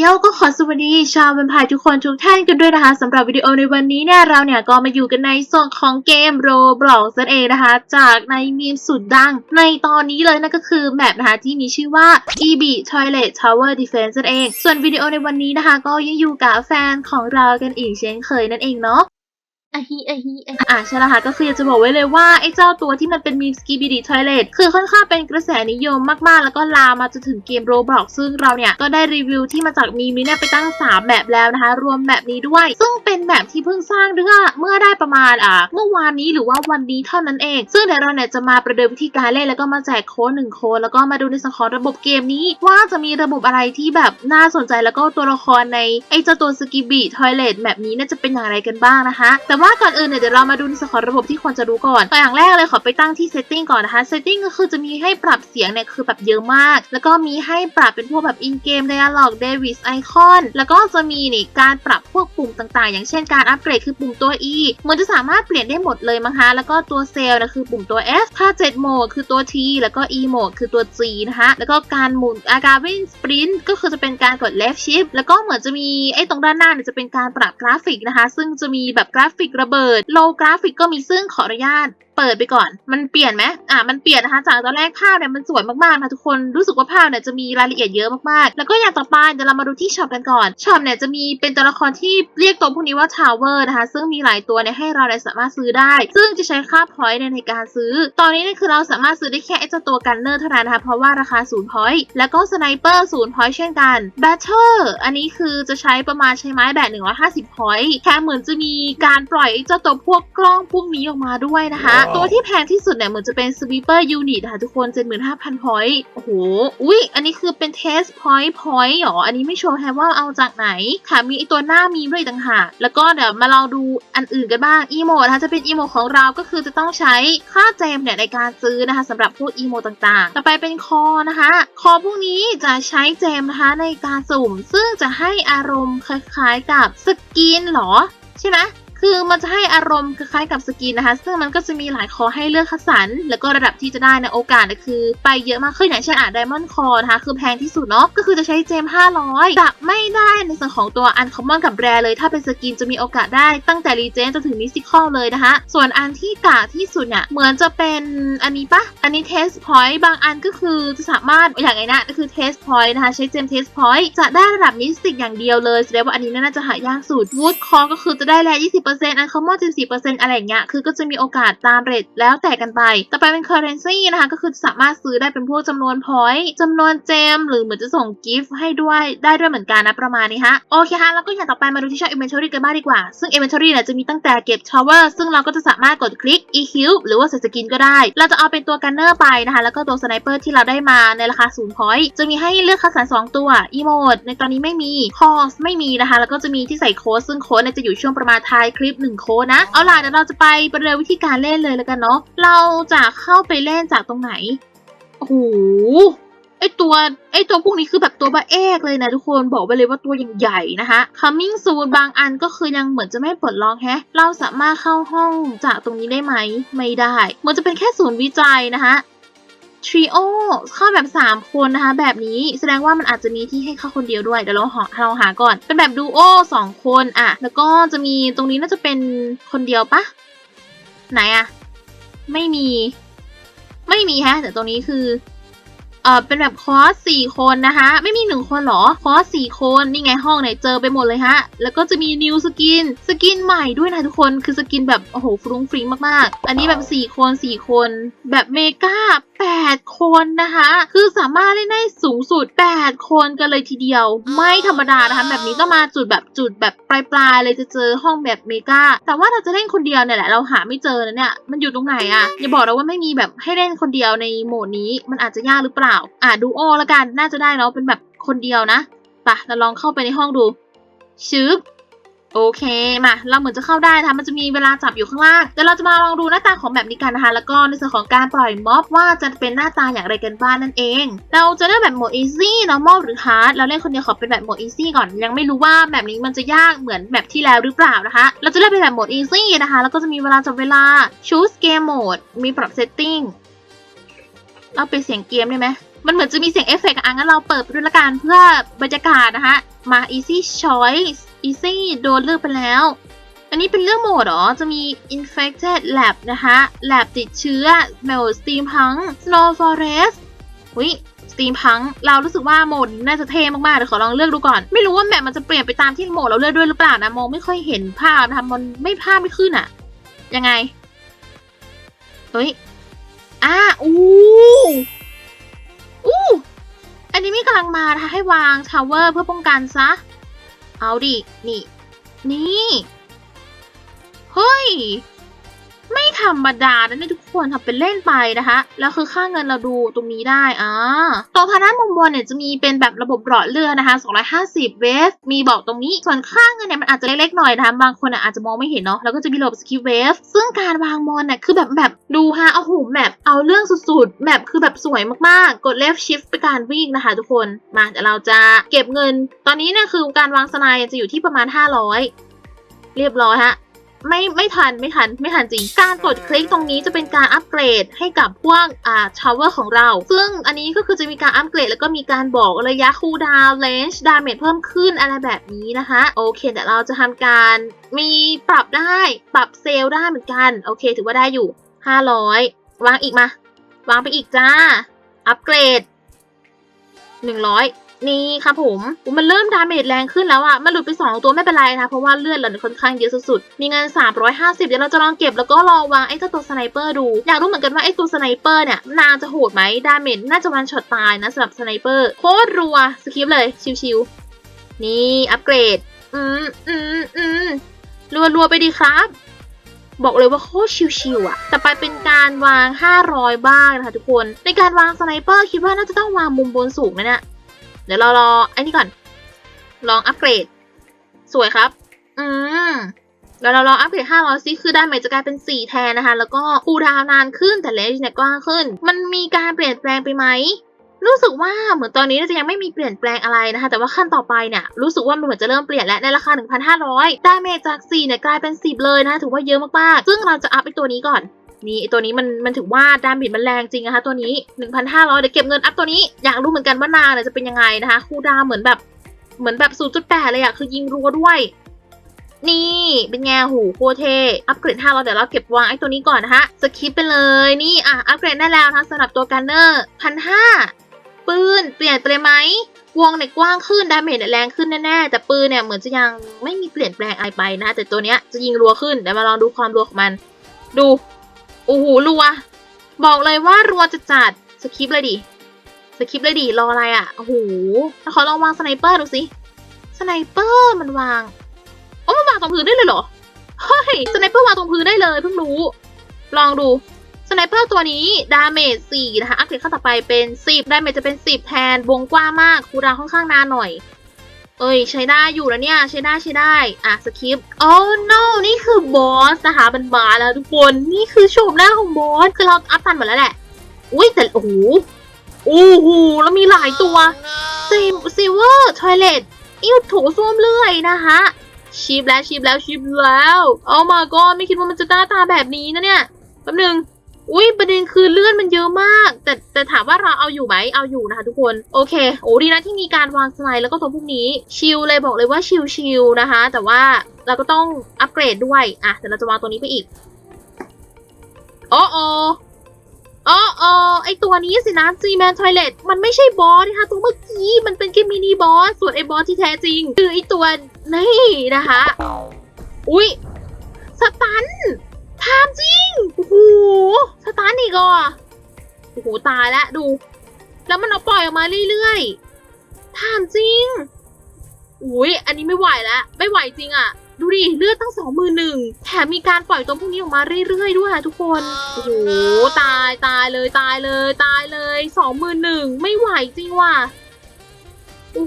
โยก็ขอสวัสดี ชาวเป็นพายทุกคนทุกท่านกันด้วยนะคะสำหรับวิดีโอในวันนี้เนี่ยเราเนี่ยก็มาอยู่กันในส่วนของเกม Roblox นั่นเองนะคะ จากในมีมสุดดัง ในตอนนี้เลยนั่นก็คือแมปนะคะที่มีชื่อว่า EB Toilet Tower Defense นั่นเอง ส่วนวิดีโอในวันนี้นะคะ ก็ยังอยู่กับแฟนของเรากันอีกเช่นเคยนั่นเองเนาะ อะฮิอะฮิอะฮิอะใช่ล้วค่ะก็คืออยากจะบอกไว้เลยว่าไอ้เจ้าตัวที่มันเป็นมีสกีบิดีทอยเลทคือค่อนข้างเป็นกระแสนิยมมากๆ แล้วก็ลามมาจนถึงเกมโรบล็อกซึ่งเราเนี่ย ก็ได้รีวิวที่มาจากมีมีเนี่ยไปตั้ง 3 แบบแล้วนะคะ รวมแบบนี้ด้วย ซึ่งเป็นแบบที่เพิ่งสร้างเรื่องเมื่อได้ประมาณอะเมื่อวานนี้หรือว่าวันนี้เท่านั้นเอง ซึ่งเดี๋ยวเราเนี่ยจะมาประเดิมวิธีการเล่นแล้วก็มาแจกโค้ดหนึ่งโค้ดแล้วก็มาดูในส่วนของระบบเกมนี้ ว่าจะมีระบบอะไรที่แบบน่าสนใจแล้วก็ตัวละครในไอ้เจ้าตัวสกีบีทอยเลทแบบนี้เนี่ยจะเป็นอย่างไรกันบ้างนะคะแต่ว่าว่าก่อนอื่นเนี่ยเดี๋ยวเรามาดูในส่วนของระบบที่ควรจะรู้ก่อนตัวอย่างแรกเลยขอไปตั้งที่ setting ก่อนนะคะ setting ก็คือจะมีให้ปรับเสียงเนี่ยคือแบบเยอะมาก แล้วก็มีให้ปรับเป็นพวกแบบ in game dialog Davis icon แล้วก็จะมีนี่การปรับพวกปุ่มต่างๆ อย่างเช่นการอัปเกรดคือปุ่มตัว E มันจะสามารถเปลี่ยนได้หมดเลยมั้งคะแล้วก็ตัวเซลล์นะคือปุ่มตัว F ถ้า7โหมดคือตัว T แล้วก็ E โหมดคือตัว G นะคะแล้วก็การหมุนอาการวิ่ง sprint ก็คือจะเป็นการกด left shift แล้วก็เหมือนจะมีไอ้ตรงด้านหน้าเนี่ยจะเป็นการปรับกราฟิกนะคะ ซึ่งจะมีแบบกราฟิกระเบิด โลกราฟิกก็มีซึ่งขออนุญาตเปิดไปก่อน มันเปลี่ยนไหมอะ มันเปลี่ยนนะคะ จากตอนแรกภาพเนี่ยมันสวยมากๆนะทุกคน รู้สึกว่าภาพเนี่ยจะมีรายละเอียดเยอะมากๆ แล้วก็อย่างต่อไปเดี๋ยวเรามาดูที่ช็อปกันก่อน ช็อปเนี่ยจะมีเป็นตัวละครที่เรียกตัวพวกนี้ว่าทาวเวอร์นะคะ ซึ่งมีหลายตัวเนี่ยให้เราเนี่ยสามารถซื้อได้ ซึ่งจะใช้ค่าพอยต์ในการซื้อ ตอนนี้เนี่ยคือเราสามารถซื้อได้แค่ไอ้เจ้าตัวกันเนอร์เท่านั้นนะคะ เพราะว่าราคาศูนย์พอยต์ แล้วก็สไนเปอร์ศูนย์พอยต์เช่นกันแบทเทอร์อันนี้คือจะใช้ประมาณใช้ไม้แบบ150พอยต์แถมเหมือนจะมีการปล่อยเจ้าตัวพวกกล้องพวกนี้ออกมาด้วยนะคะตัวที่แพงที่สุดเนี่ยเหมือนจะเป็น Sweeper Unit ค่ะทุกคน 75,000พอยต์โอ้โห อุ้ยอันนี้คือเป็น Test Point Point หรอ อันนี้ไม่ชัวร์แฮว่าเอาจากไหนค่ะมีไอตัวหน้ามีด้วยต่างหากแล้วก็เดี๋ยวมาลองดูอันอื่นกันบ้างอีโมนะคะจะเป็นอีโมของเราก็คือจะต้องใช้ค่าเจมเนี่ยในการซื้อนะคะสำหรับพวกอีโมต่างๆ ต่อไปเป็นคอนะคะ คอพวกนี้จะใช้เจมนะคะในการสุ่ม ซึ่งจะให้อารมณ์คล้ายๆกับสกินเหรอ ใช่ไหม คือมันจะให้อารมณ์คล้ายๆกับสกินนะคะ ซึ่งมันก็จะมีหลายคอให้เลือกคัดสรรแล้วก็ระดับที่จะได้ในะโอกาสเนี่ยคือ ไปเยอะมากขึ้นอย่างเช่นอะไดมอนด์คอนะคะ คือแพงที่สุดเนาะก็คือจะใช้เจม 500จะไม่ได้ในส่วนของตัวอันคอมมอนกับแรเลย ถ้าเป็นสกินจะมีโอกาสได้ตั้งแต่รีเจนจนถึงมิสติคอลเลยนะคะ ส่วนอันที่กากที่สุดเนี่ยเหมือนจะเป็นอันนี้ปะอันนี้เทสพอยต์บางอันก็คือจะสามารถอย่างไงนะก็คือเทสพอยต์นะคะใช้เจมเทสพอยต์จะได้ระดับมิสติกอย่างเดียวเลยแสดงว่าอันนี้น่าจะหายากสุดวูดคอก็คือจะได้แล20%อันคอมมอน14%อะไรอย่างเงี้ย คือก็จะมีโอกาสตามเรทแล้วแต่กันไป ต่อไปเป็น currency นะคะ ก็คือสามารถซื้อได้เป็นพวกจำนวนพอยต์จำนวนเจม หรือเหมือนจะส่งกิฟต์ให้ด้วย ได้ด้วยเหมือนกันนะประมาณนี้ฮะ โอเคฮะ แล้วก็อย่างต่อไปมาดูที่ช่อง inventory กันบ้างดีกว่า ซึ่ง inventory เนี่ยจะมีตั้งแต่เก็บ tower ซึ่งเราก็จะสามารถกดคลิก EQ หรือว่าใส่สกินก็ได้ เราจะเอาเป็นตัวกันเนอร์ไปนะคะ แล้วก็ตัวสไนเปอร์ที่เราได้มาในราคา0 point จะมีให้เลือกคัดสรร2ตัว emote ในตอนนี้ไม่มี cost ไม่มีนะคะ แล้วก็จะมีที่ใส่โค้ดซึ่งโค้ดเนี่ยจะอยู่ช่วงประมาณท้ายคลิปลิป1โค้ดนะ เอาล่ะเดี๋ยวเราจะไปประเดิมวิธีการเล่นเลยแล้วกันเนาะ เราจะเข้าไปเล่นจากตรงไหน โอ้โห ไอตัวไอตัวพวกนี้คือแบบตัวบะเอกเลยนะทุกคน บอกไปเลยว่าตัวใหญ่ๆนะคะ coming soon บางอันก็คือยังเหมือนจะไม่ปลดล็อกแฮะ เราสามารถเข้าห้องจากตรงนี้ได้ไหม ไม่ได้ เหมันจะเป็นแค่ศูนย์วิจัยนะคะ ทริโอเข้าแบบ 3 คนนะคะ แบบนี้แสดงว่ามันอาจจะมีที่ให้เข้าคนเดียวด้วย เดี๋ยวเราหาเราหาก่อน เป็นแบบดูโอ2คนอะ แล้วก็จะมีตรงนี้น่าจะเป็นคนเดียวปะไหนอะไม่มี ไม่มีฮะ แต่ตรงนี้คือ เออเป็นแบบคอร์สสี่คนนะคะ ไม่มีหนึ่งคนเหรอคอร์สสี่คนนี่ไงห้องเนี่ยเจอไปหมดเลยฮะ แล้วก็จะมีนิวสกินสกินใหม่ด้วยนะทุกคนคือสกินแบบโอ้โหฟรุ้งฟริ้งมากๆ อันนี้แบบสี่คนสี่คน แบบเมกาแปดคนนะคะ คือสามารถเล่นได้สูงสุดแปดคนกันเลยทีเดียว ไม่ธรรมดานะคะ แบบนี้ต้องมาจุดแบบจุดแบบปลายๆเลยจะเจอห้องแบบเมกาแต่ว่าเราจะเล่นคนเดียวเนี่ยแหละเราหาไม่เจอนะเนี่ยมันอยู่ตรงไหนอะอย่าบอกเราว่าไม่มีแบบให้เล่นคนเดียวในโหมดนี้มันอาจจะยากหรือเปล่าอะดูโอละกัน น่าจะได้เนาะ เป็นแบบคนเดียวนะปะเราลองเข้าไปในห้องดู ชึบ โอเค มา เราเหมือนจะเข้าได้นะมันจะมีเวลาจับอยู่ข้างล่างเดี๋ยวเราจะมาลองดูหน้าตาของแบบนี้กันนะคะ แล้วก็ในส่วนของการปล่อยม็อบว่าจะเป็นหน้าตาอย่างไรกันบ้างนั่นเอง เราจะเลือกแบบโหมด easy normal หรือ hard เราเล่นคนเดียวขอเป็นแบบโหมด easy ก่อน ยังไม่รู้ว่าแบบนี้มันจะยากเหมือนแบบที่แล้วหรือเปล่านะคะ เราจะเลือกเป็นแบบโหมด easy นะคะ แล้วก็จะมีเวลาจับเวลา choose game mode มีปรับ setting เราไปดเสียงเกมได้ไหมมันเหมือนจะมีเสียงเอฟเฟกต์อะงั้นเราเปิดไปด้วยละกันเพื่อบรรยากาศนะคะมา easy choice easy โดนเลือกไปแล้ว อันนี้เป็นเรื่องโหมดหรอ จะมี infected lab นะคะ lab ติดเชื้อ mel steampunk snow forest วิสตีมพังเรารู้สึกว่าโหมดน่าจะเท่มากๆเดี๋ยวขอลองเลือกดูก่อน ไม่รู้ว่าแมปมันจะเปลี่ยนไปตามที่โหมดเราเลือกด้วยหรือเปล่านะมองไม่ค่อยเห็นภาพนะคะมันไม่ภาพไม่ขึ้นอะยังไงเฮ้ย อ่าอู้อู้อันนี้มีกำลังมานะคะให้วางทาวเวอร์เพื่อป้องกันซะ เอาดิ นี่ นี่ เฮ้ย ไม่ธรรมดานะเนี่ยทุกคนทำเป็นเล่นไปนะคะ แล้วคือค่าเงินเราดูตรงนี้ได้อ่าตรงทางด้านมุมบนเนี่ยจะมีเป็นแบบระบบหลอดเลือดนะคะ 250 เวฟ มีบอกตรงนี้ ส่วนค่าเงินเนี่ยมันอาจจะเล็กๆหน่อยนะคะ บางคนอาจจะมองไม่เห็นเนาะ แล้วก็จะมีระบบสกิปเวฟ ซึ่งการวางมอนเนี่ยคือแบบแบบดูฮะ เอาหูแมปเอาเรื่องสุดๆแมปคือแบบสวยมากๆ กด left shift ไปการวิ่งนะคะ ทุกคน มาเดี๋ยวเราจะเก็บเงิน ตอนนี้เนี่ยคือการวางสไนด์จะอยู่ที่ประมาณ 500 เรียบร้อยฮะ ไม่ไม่ทันไม่ทันไม่ทันจริง การกดคลิกตรงนี้จะเป็นการอัปเกรดให้กับพวกอ่าชาวเวอร์ของเรา ซึ่งอันนี้ก็คือจะมีการอัปเกรดแล้วก็มีการบอกระยะคูลดาวน์เลนจ์ดาเมจเพิ่มขึ้นอะไรแบบนี้นะคะโอเคเดี๋ยวเราจะทำการมีปรับได้ปรับเซลได้เหมือนกัน โอเค ถือว่าได้อยู่ 500 วางอีกมา วางไปอีกจ้า อัปเกรด 100 นี่ครับผมมันเริ่มดาเมจแรงขึ้นแล้วอะมันหลุดไป 2 ตัวไม่เป็นไรนะเพราะว่าเลือดเราเนี่ยค่อนข้างเยอะสุดๆ มีเงิน 350 เดี๋ยวเราจะลองเก็บแล้วก็ลองวางไอ้เจ้าตัวสไนเปอร์ดู อยากรู้เหมือนกันว่าไอ้ตัวสไนเปอร์เนี่ยนางจะโหดไหมดาเมจน่าจะวันช็อตตายนะสำหรับสไนเปอร์โคตรรัวสกิปเลยชิวๆนี่อัปเกรด อืมอืมอืมรัวๆไปดีครับบอกเลยว่าโคตรชิวๆอะแต่ไปเป็นการวาง 500 บ้างนะคะทุกคน ในการวางสไนเปอร์คิดว่าน่าจะต้องวางมุมบนสูงนะเนี่ย เดี๋ยวเรารอไอ้นี่ก่อน ลองอัปเกรด สวยครับ อืมแล้วเราลองอัปเกรด500ซิคือได้ไหมจะกลายเป็น 4 แทนนะคะ แล้วก็คูดาวนานขึ้นแต่เลนจ์เนี่ยกว้างขึ้น มันมีการเปลี่ยนแปลงไปไหม รู้สึกว่าเหมือนตอนนี้น่าจะยังไม่มีเปลี่ยนแปลงอะไรนะคะ แต่ว่าขั้นต่อไปเนี่ย รู้สึกว่ามันเหมือนจะเริ่มเปลี่ยนแล้วในราคา 1,500ดาเมจจาก 4 เนี่ยกลายเป็น 10 เลยนะคะถือว่าเยอะมากๆ ซึ่งเราจะอัพไอตัวนี้ก่อน นี่ตัวนี้มันมันถือว่าดาเมจมันแรงจริงนะคะตัวนี้ 1,500 เดี๋ยวเก็บเงินอัพตัวนี้ อยากรู้เหมือนกันว่านาเนี่ยจะเป็นยังไงนะคะคูลดาวเหมือนแบบเหมือนแบบ 0.8 เลยอะคือยิงรัวด้วย นี่เป็นไงหูโคเท อัปเกรด5เราเดี๋ยวเราเก็บวางไอ้ตัวนี้ก่อนนะคะสคิปไปเลยนี่อะอัปเกรดได้แล้วนะคะสำหรับตัวกันเนอร์พันห้าปืนเปลี่ยนไปเลยไหมวงเนี่ยกว้างขึ้นดาเมจเนี่ยแรงขึ้นแน่ๆ แต่ปืนเนี่ยเหมือนจะยังไม่มีเปลี่ยนแปลงอะไรไปนะ แต่ตัวเนี้ยจะยิงรัวขึ้นเดี๋ยวมาลองดูความรัวของมัน ดู โอ้โหรัว บอกเลยว่ารัวจะจัดสคิปเลยดิสคิปเลยดิรออะไรอะโอ้โหแล้วขอลองวางสไนเปอร์ดูสิสไนเปอร์มันวางโอ้มันวางตรงพื้นได้เลยเหรอเฮ้ยสไนเปอร์วางตรงพื้นได้เลยเพิ่งรู้ ลองดูสไนเปอร์ตัวนี้ดาเมจ4นะคะ อัปเกรดขั้นต่อไปเป็น 10 ดาเมจจะเป็น 10 แทนวงกว้างมากคูลดาวน์ค่อนข้างนานหน่อย เอ้ยใช้ได้อยู่แล้วเนี่ยใช้ได้ใช้ได้อะสคริปโอ้ no นี่คือบอสนะคะมันมาแล้วทุกคนนี่คือโฉมหน้าของบอสคือเราอัพตันหมดแล้วแหละ อุ้ยแต่โอ้โหโอ้โหแล้วมีหลายตัวซิมซิเวอร์ทอยเลตอิวโถส้วมเลื่อยนะคะชิปแล้วชิปแล้วชิปแล้วเอามาก็ไม่คิดว่ามันจะหน้าตาแบบนี้นะเนี่ยแป๊บนึง อุ้ยประเด็นคือเลื่อนมันเยอะมาก แต่แต่ถามว่าเราเอาอยู่ไหมเอาอยู่นะคะทุกคนโอเคโอ้ดีนะที่มีการวางสไลด์แล้วก็ตัวพวกนี้ชิลเลยบอกเลยว่าชิลชิลนะคะ แต่ว่าเราก็ต้องอัปเกรดด้วยอะเดี๋ยวเราจะวางตัวนี้ไปอีกโอ้โอโอ้โอไอตัวนี้สินะจีแมนทอยเลตมันไม่ใช่บอสนะคะตัวเมื่อกี้มันเป็นแค่มินิบอสส่วนไอบอสที่แท้จริง คือไอตัวนี่นะคะอุ้ยสตันถามจริงโอ้โห ตันอีกอะโอ้โหตายแล้วดู แล้วมันเอาปล่อยออกมาเรื่อยๆถามจริง อุ้ยอันนี้ไม่ไหวแล้ว ไม่ไหวจริงอะ ดูดิเลือดตั้งสองมือหนึ่งแถมมีการปล่อยตัวพวกนี้ออกมาเรื่อยๆด้วยทุกคน โอ้โหตายตายเลยตายเลย ตายเลยสองมือหนึ่งไม่ไหวจริงว่ะโอ้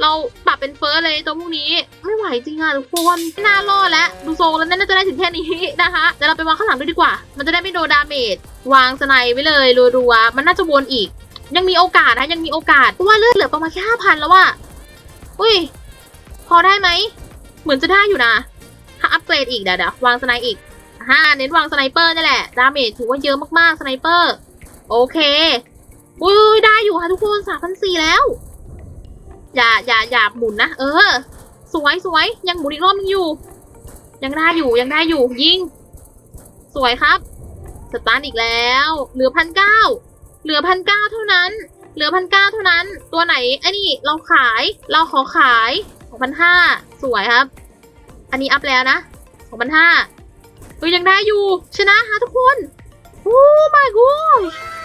เราปรับเป็นเฟิร์สเลยตัวพวกนี้ ไม่ไหวจริงอะทุกคนไม่น่ารอดแล้วดูทรงแล้วน่าจะได้ถึงแค่นี้นะคะเดี๋ยวเราไปวางข้างหลังด้วยดีกว่า มันจะได้ไม่โดนดาเมจวางสไนไว้เลยรัวๆมันน่าจะวนอีก ยังมีโอกาสนะยังมีโอกาสเพราะว่าเลือดเหลือประมาณแค่ห้าพันแล้วว่ะอุ้ย พอได้ไหมเหมือนจะได้อยู่นะถ้าอัปเกรดอีกเดี๋ยวเดี๋ยววางสไนอีกห้าเน้นวางสไนเปอร์นี่แหละดาเมจถือว่าเยอะมากๆสไนเปอร์โอเคอุ้ยได้อยู่ค่ะทุกคนสามพันสี่แล้ว อย่าอย่าอย่าหมุนนะเออ สวยสวยยังหมุนอีกรอบนึงอยู่ ยังได้อยู่ยังได้อยู่ยิง สวยครับสตาร์ทอีกแล้ว เหลือพันเก้าเหลือพันเก้าเท่านั้น เหลือพันเก้าเท่านั้น ตัวไหนไอ้นี่เราขายเราขอขายสองพันห้าสวยครับ อันนี้อัพแล้วนะสองพันห้าเฮ้ยยังได้อยู่ ชนะฮะทุกคนโอ้ my god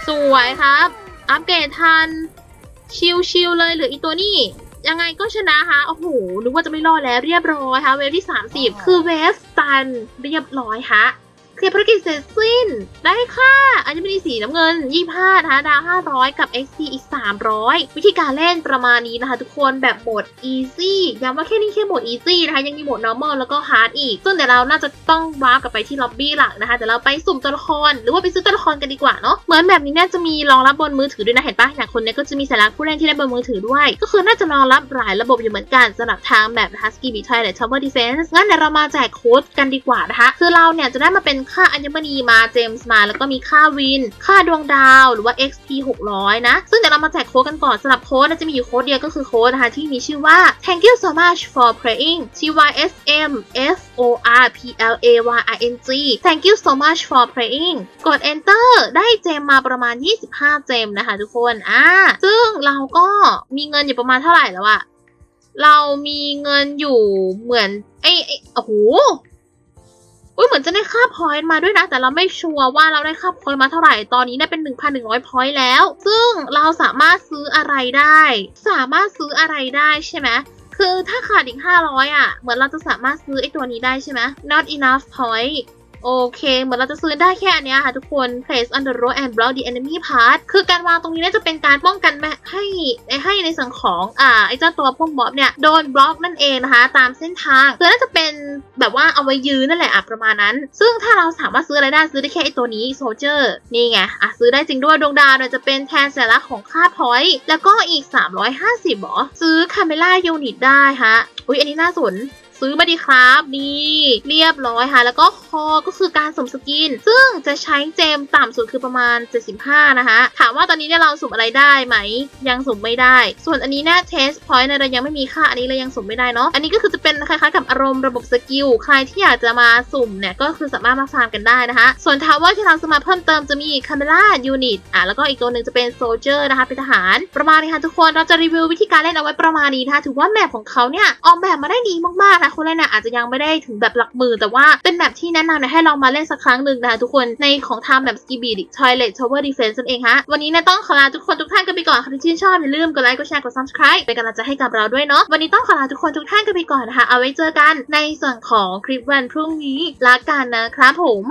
สวยครับ อัปเกรดทัน ชิลๆเลยเหลืออีตัวนี้ ยังไงก็ชนะคะโอ้โหนึกว่าจะไม่รอดแล้วเรียบร้อยค่ะ เวฟที่ 30 คือเวฟตันเรียบร้อยฮะ เคลียภารกิจเสร็จสิ้น ได้ค่ะอันนี้เป็นสีน้ำเงิน 25นะคะดาว500 กับ XP อีก 300 วิธีการเล่นประมาณนี้นะคะ ทุกคนแบบโหมด easy ย้ำว่าแค่นี้แค่โหมด easy นะคะ ยังมีโหมด normal แล้วก็ hard อีก ซึ่งเดี๋ยวเราน่าจะต้องว้าวกลับไปที่ล็อบบี้หลักนะคะเดี๋ยวเราไปสุ่มตัวละคร หรือว่าไปซื้อตัวละครกันดีกว่าเนาะเหมือนแบบนี้น่าจะมีรองรับบนมือถือด้วยนะเห็นปะอย่างคนเนี้ยก็จะมีสัญลักษณ์ผู้เล่นที่เล่นบนมือถือด้วย ก็คือน่าจะรองรับหลายระบบอยู่เหมือนกันสำหรับทางแบบนะคะ Ski b e t o y และ Tower Defense งั้นเดี๋ยวเรามาแจกโค้ดกันดีกว่านะคะคือเราเนี่ยจะได้มาเป็นค่าอัญมณีมาเจมส์มา แล้วก็มีค่าวิน ค่าดวงดาวหรือว่า XP 600 นะ ซึ่งเดี๋ยวเรามาแจกโค้ดกันก่อนสำหรับโค้ดจะมีอยู่โค้ดเดียวก็คือโค้ดนะคะที่มีชื่อว่า thank you so much for playing T Y S M F O R P L A Y I N G thank you so much for playing กด enter ได้เจมมาประมาณ 25 เจมนะคะทุกคนอ่าซึ่งเราก็มีเงินอยู่ประมาณเท่าไหร่แล้วอะเรามีเงินอยู่เหมือนไอไอ้โอ้โห อุ้ยเหมือนจะได้ค่าพอยต์มาด้วยนะ แต่เราไม่ชัวร์ว่าเราได้ค่าพอยต์มาเท่าไหร่ ตอนนี้ได้เป็น 1,100พอยต์แล้ว ซึ่งเราสามารถซื้ออะไรได้ สามารถซื้ออะไรได้ใช่ไหมคือถ้าขาดอีก 500 อะ เหมือนเราจะสามารถซื้อไอ้ตัวนี้ได้ใช่ไหม not enough point โอเค เหมือนเราจะซื้อได้แค่อันเนี้ยค่ะทุกคน place on the road and block the enemy path คือการวางตรงนี้น่าจะเป็นการป้องกันให้ให้ในส่วนของอ่าไอ้เจ้าตัวพวกม็อบเนี่ยโดนบล็อกนั่นเองนะคะ ตามเส้นทางคือน่าจะเป็นแบบว่าเอาไว้ยืนนั่นแหละอะประมาณนั้น ซึ่งถ้าเราสามารถซื้ออะไรได้ซื้อได้แค่ไอ้ตัวนี้ soldier นี่ไงอะซื้อได้จริงด้วยดวงดาวเนี่ยจะเป็นแทนสัญลักษณ์ของค่า point แล้วก็อีก 350หรอซื้อ camera unit ได้ฮะอุ๊ยอันนี้น่าสน ซื้อมาดีครับนี่เรียบร้อยค่ะ แล้วก็คอก็คือการสุ่มสกิน ซึ่งจะใช้เจมต่ำสุดคือประมาณ 75 นะคะ ถามว่าตอนนี้เนี่ยเราสุ่มอะไรได้ไหม ยังสุ่มไม่ได้ ส่วนอันนี้เนี่ยเทสพอยต์เนี่ยเรายังไม่มีค่าอันนี้เรายังสุ่มไม่ได้เนาะอันนี้ก็คือจะเป็นคล้ายๆกับอารมณ์ระบบสกิลใครที่อยากจะมาสุ่มเนี่ยก็คือสามารถมาฟาร์มกันได้นะคะ ส่วนทาวเวอร์ที่เราจะมาเพิ่มเติมจะมี Camera Unit อะแล้วก็อีกตัวหนึ่งจะเป็น Soldier นะคะเป็นทหาร ประมาณนี้ค่ะทุกคนเราจะรีวิววิธีการเล่นเอาไว้ประมาณนี้นะคะถือว่าแมปของเขาเนี่ยออกแบบมาได้ดีมากๆนะคนเล่นนี่ยอาจจะยังไม่ได้ถึงแบบหลักหมื่นแต่ว่าเป็นแบบที่แนะนำนะให้ลองมาเล่นสักครั้งหนึ่งนะคะทุกคนในของทาแบบ Ski b e a Toilet Tower Defense นั่นเองฮะวันนี้นี่ยต้องขอลาทุกคนทุกท่านกันไปก่อนใครที่ชื่นชอบอย่าลืมกดไลค์กดแชร์กด subscribe เป็นกำลังใจให้กับเราด้วยเนาะวันนี้ต้องขอลาทุกคนทุกท่านกันไปก่อนนะคะเอาไว้เจอกันในส่วนของคลิปวันพรุ่งนี้ลากันนะครับผม